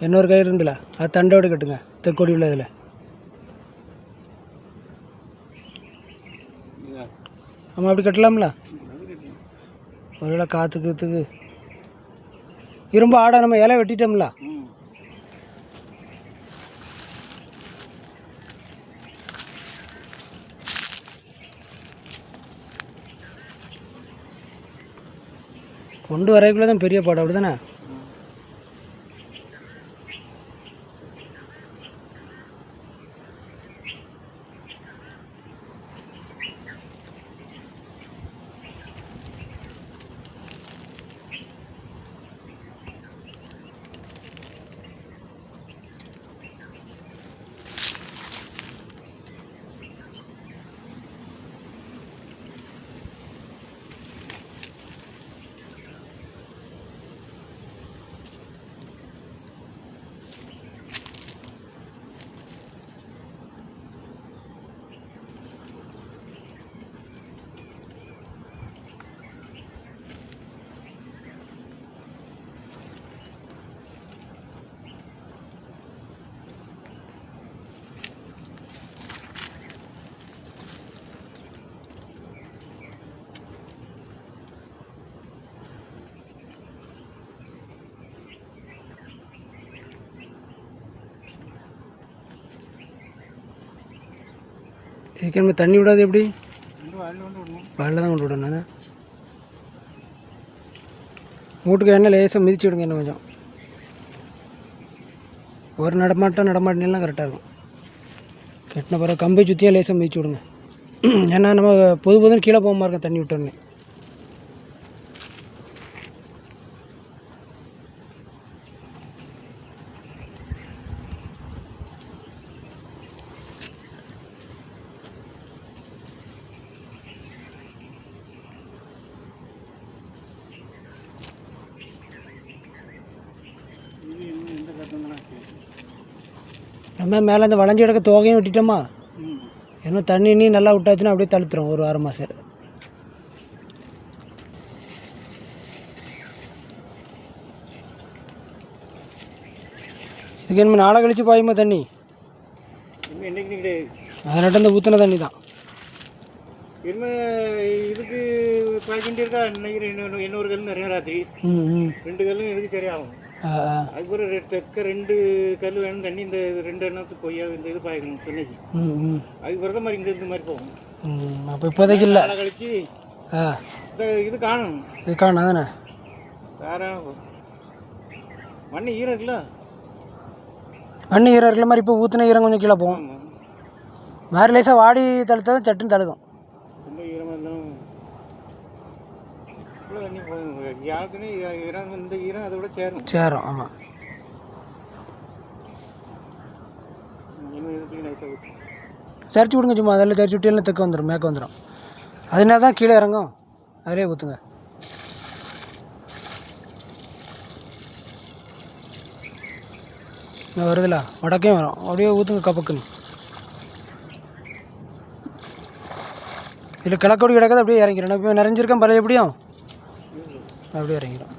இன்னொரு கயிறு இருந்தில்ல அது தண்டோடு கட்டுங்க தெக்கொடி உள்ள இதில் ஆமாம் அப்படி கட்டலாம்ல? ஒருவேளை காற்று கீத்துக்கு. இரும்பு ஆடை நம்ம இலை வெட்டிட்டோம்ல? கொண்டு வரைக்குள்ளே தான் பெரிய பாடம் அப்படி தானே சீக்கிரமாக தண்ணி விடாது எப்படி? வயலில் தான் கொண்டு விடணும் வீட்டுக்கு எண்ணெய் லேசாக மிதிச்சு விடுங்க இன்னும் கொஞ்சம். ஒரு நடமாட்டம் நடமாட்டினெல்லாம் கரெக்டாக இருக்கும். கெட்டின பிறகு கம்பை சுற்றியாக லேசாக மிதிச்சு விடுங்க. ஏன்னா நம்ம பொது பொதுன்னு கீழே போகாம இருக்க தண்ணி விட்டோன்னே நம்ம மேலே அந்த வளைஞ்சி கிடக்க தோகையும் விட்டுட்டோமா? இன்னும் தண்ணி நீ நல்லா விட்டாச்சுன்னா அப்படியே தழுத்துரும் ஒரு ஆறு மாதம் இதுக்கு என்ன நாளை கழிச்சு பாயுமா தண்ணி? அதனாட்ட இந்த ஊற்றின தண்ணி தான். இதுக்கு பாய்க்கிட்டு இருக்கா இன்னொரு கல் நிறைய ராத்திரி. ரெண்டு கல்லும் எதுக்கு சரியாகும். ஆ ஆ அதுக்கு ஒரு ரெ- தெக்க ரெண்டு கல் வேணும் தண்ணி இந்த ரெண்டு எண்ணத்துக்கு பொய்யா இந்த இது பாய்க்கணும் சென்னைக்கு ம் ம். அதுக்கு பிறகு மாதிரி இங்கே இந்த மாதிரி போகும். அப்போ இப்போதைக்கு இல்லை. கழிச்சு இது காணும் இது காணா தானே தாராளமாக போகும் மண்ணு ஈரம் இருக்குல்ல? மண்ணு ஈரம் இருக்கிற மாதிரி இப்போ ஊற்றின ஈரம் கொஞ்சம் கீழே போகும். வேறு லேசாக வாடி தழுத்தா தான் சட்டுன்னு தழுகும் இவ்வளோ தண்ணி போகும் யாருக்குன்னு ஈரம் இந்த ஈரம் அதை விட சேரும் சேரும் ஆமாம் சரிச்சு விடுங்க சும்மா அதில் சரிச்சு விட்டு தெக்க வந்துடும் மேக்க வந்துடும் அதனால தான் கீழே இறங்கும்? அதிலே ஊற்றுங்க வருதுல? வடக்கையும் வரும். அப்படியே ஊற்றுங்க கப்பக்குன்னு. இதில் கிழக்கோடி கிடக்காது அப்படியே இறங்கிடும் இப்போ நிறைஞ்சிருக்கேன் பழைய எப்படியும்? அப்படியே இறங்கிடும்